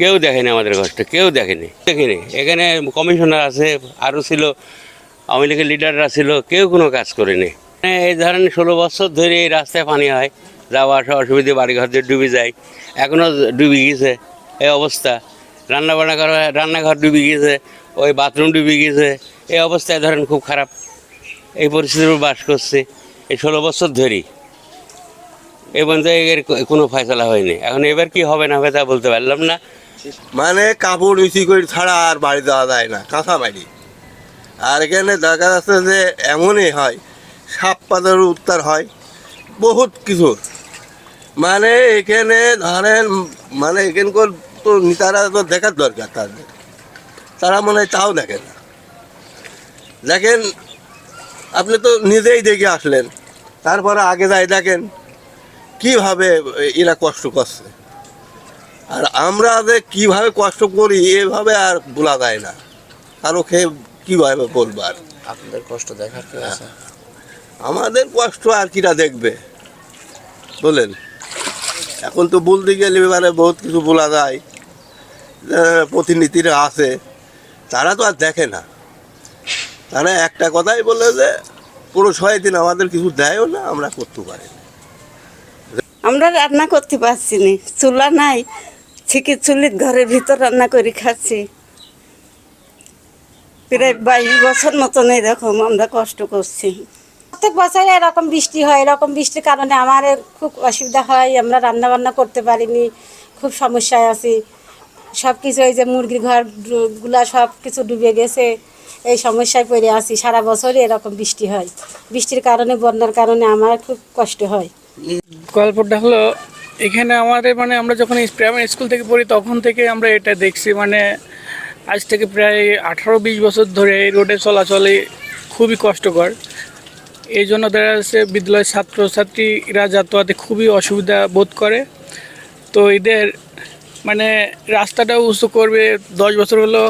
কেউ দেখেনি আমাদের ঘরটা, কেউ দেখেনি দেখেনি। এখানে কমিশনার আছে, আরও ছিল, আওয়ামী লীগের লিডাররা ছিল, কেউ কোনো কাজ করেনি। মানে এই ধরেন ষোলো বছর ধরে এই রাস্তায় পানি হয়, যাওয়া আসা অসুবিধে, বাড়িঘর দিয়ে ডুবে যায়, এখনও ডুবে গিয়েছে এই অবস্থা। রান্না বান্না করা, রান্নাঘর ডুবে গিয়েছে, ওই বাথরুম ডুবে গিয়েছে, এই অবস্থায় ধরেন খুব খারাপ এই পরিস্থিতির বাস করছে এই ষোলো বছর ধরেই। এই পর্যন্ত এর কোনো ফয়সলা হয়নি। এখন এবার কি হবে না হবে তা বলতে পারলাম না। মানে কাপড় ইসি করে ছাড়া আর বাড়ি দেওয়া যায় না কাঁচা বাড়ি আর এখানে দেখা যাচ্ছে যে এমনই হয়, সাপ পাতার উত্তর হয়, বহুত কিছু। মানে এখানে ধরেন মানে এখানকার তো নেতারা তো দেখার দরকার তাদের। তারা মনে হয় তাও দেখে না। দেখেন, আপনি তো নিজেই দেখে আসলেন, তারপরে আগে যাই দেখেন, কীভাবে এরা কষ্ট করছে। আর আমরা যে কীভাবে কষ্ট করি এভাবে আর বলা যায় না। কারও খেয়ে কীভাবে বলব আর? আপনাদের কষ্ট দেখার কি আছে? আমাদের কষ্ট আর কিরা দেখবে? বলেন। এখন তো বলতে গেলে এবারে বহুত কিছু বলা যায়। প্রতিনিধিরা আছে। তারা তো আর দেখে না। তারা একটা কথাই বলে যে পুরো ছয় দিন আমাদের কিছু দেয়ও না আমরা করতে পারি আমরা রান্না করতে পারছি না। চুলা নাই। থেকে চুলির ঘরের ভিতর রান্না করে খাচ্ছি। প্রায় বাইশ বছর মতন এরকম আমরা কষ্ট করছি। প্রত্যেক বছর এরকম বৃষ্টি হয় এরকম বৃষ্টির কারণে আমার খুব অসুবিধা হয় আমরা রান্না বান্না করতে পারিনি খুব সমস্যায় আছি। সব কিছু এই যে মুরগির ঘরগুলা সব কিছু ডুবে গেছে এই সমস্যায় পড়ে আছি। সারা বছরই এরকম বৃষ্টি হয়। বৃষ্টির কারণে বন্যার কারণে আমার খুব কষ্ট হয়। গল্পটা হলো এখানে আমাদের মানে আমরা যখন প্রাইমারি স্কুল থেকে পড়ি, তখন থেকে আমরা এটা দেখছি মানে আজ থেকে প্রায় আঠারো বিশ বছর ধরে এই রোডে চলাচলে খুবই কষ্টকর। এই জন্য দেখা যাচ্ছে বিদ্যালয়ের ছাত্রছাত্রীরা যাতায়াতে খুবই অসুবিধা বোধ করে। তো এদের মানে রাস্তাটাও উঁচু করবে, দশ বছর হলো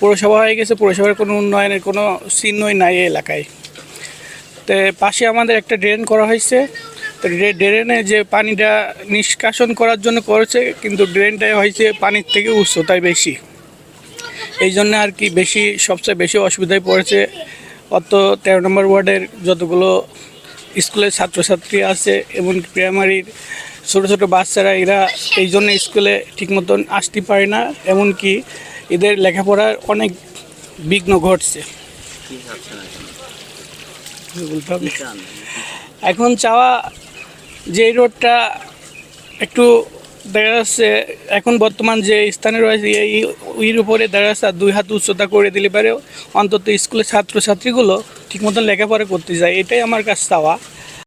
পৌরসভা হয়ে গেছে, পৌরসভার কোনো উন্নয়নের কোনো চিহ্নই নাই এলাকায়। তো পাশে আমাদের একটা ড্রেন করা হয়েছে। তো ড্রেনে যে পানিটা নিষ্কাশন করার জন্য করেছে কিন্তু ড্রেনটা হয়েছে পানির থেকে উচ্চতায় বেশি। এই জন্য আর কি বেশি সবচেয়ে বেশি অসুবিধায় পড়েছে। অত তেরো নম্বর ওয়ার্ডের যতগুলো স্কুলের ছাত্রছাত্রী আছে এমনকি প্রাইমারির ছোটো ছোটো বাচ্চারা এরা এই জন্য স্কুলে ঠিক মতন আসতে পারে না। এমনকি এদের লেখাপড়ার অনেক বিঘ্ন ঘটছে। এখন চাওয়া যে এই রোডটা একটু দেখা যাচ্ছে, এখন বর্তমান যে স্থানে রয়েছে, এই উপরে দেখা যাচ্ছে দুই হাত উচ্চতা করে দিলে পারে অন্তত স্কুলের ছাত্রছাত্রীগুলো ঠিক মতন লেখাপড়া করতে যায়। এটাই আমার কাছে চাওয়া।